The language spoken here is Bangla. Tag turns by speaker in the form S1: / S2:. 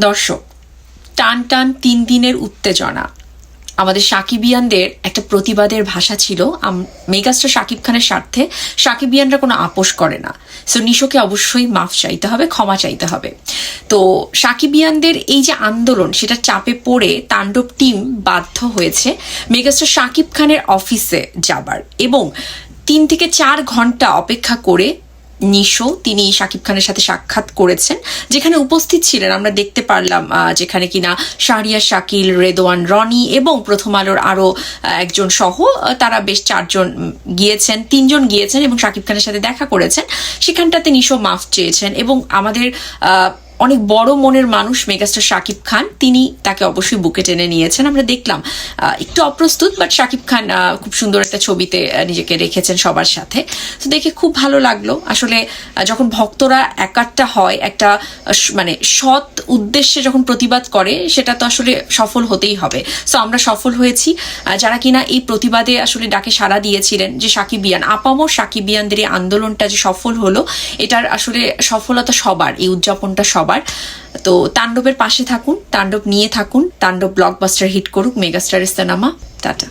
S1: দর্শক, টান টান তিন দিনের উত্তেজনা। আমাদের সাকিবিয়ানদের একটা প্রতিবাদের ভাষা ছিল মেগাস্টার শাকিব খানের স্বার্থে সাকিবিয়ানরা কোনো আপোষ করে না। সো নিশোকে অবশ্যই মাফ চাইতে হবে, ক্ষমা চাইতে হবে। তো, সাকিবিয়ানদের এই যে আন্দোলন, সেটা চাপে পড়ে তাণ্ডব টিম বাধ্য হয়েছে মেগাস্টার শাকিব খানের অফিসে যাবার। এবং তিন থেকে চার ঘণ্টা অপেক্ষা করে নিশো, তিনি শাকিব খানের সাথে সাক্ষাৎ করেছেন, যেখানে উপস্থিত ছিলেন। আমরা দেখতে পারলাম যেখানে কিনা শাহরিয়া শাকিল, রেদোয়ান, রনি এবং প্রথম আলোর আরও একজন সহ তারা বেশ চারজন গিয়েছেন, তিনজন গিয়েছেন এবং শাকিব খানের সাথে দেখা করেছেন। সেখানটাতে নিশো মাফ চেয়েছেন এবং আমাদের অনেক বড় মনের মানুষ মেগাস্টার শাকিব খান। তিনি তাকে অবশ্যই বুকে টেনে নিয়েছেন। আমরা দেখলাম একটু অপ্রস্তুত বাট শাকিব খান খুব সুন্দর একটা ছবিতে নিজেকে রেখেছেন সবার সাথে। তো দেখে খুব ভালো লাগল। আসলে যখন ভক্তরা একাট্টা হয়, একটা মানে সৎ উদ্দেশ্যে যখন প্রতিবাদ করে, সেটা তো আসলে সফল হতেই হবে। সো আমরা সফল হয়েছি। যারা কিনা এই প্রতিবাদে আসলে ডাকে সাড়া দিয়েছিলেন যে সাকিবিয়ান আপামর সাকিবিয়ানদের এই আন্দোলনটা যে সফল হলো, এটার আসলে সফলতা সবার, এই উদযাপনটা সবার। তো তাণ্ডবের পাশে থাকুন তাণ্ডব নিয়ে থাকুন তাণ্ডব ব্লকবাস্টার হিট করুক মেগাস্টার ইস্তানামা টাটা।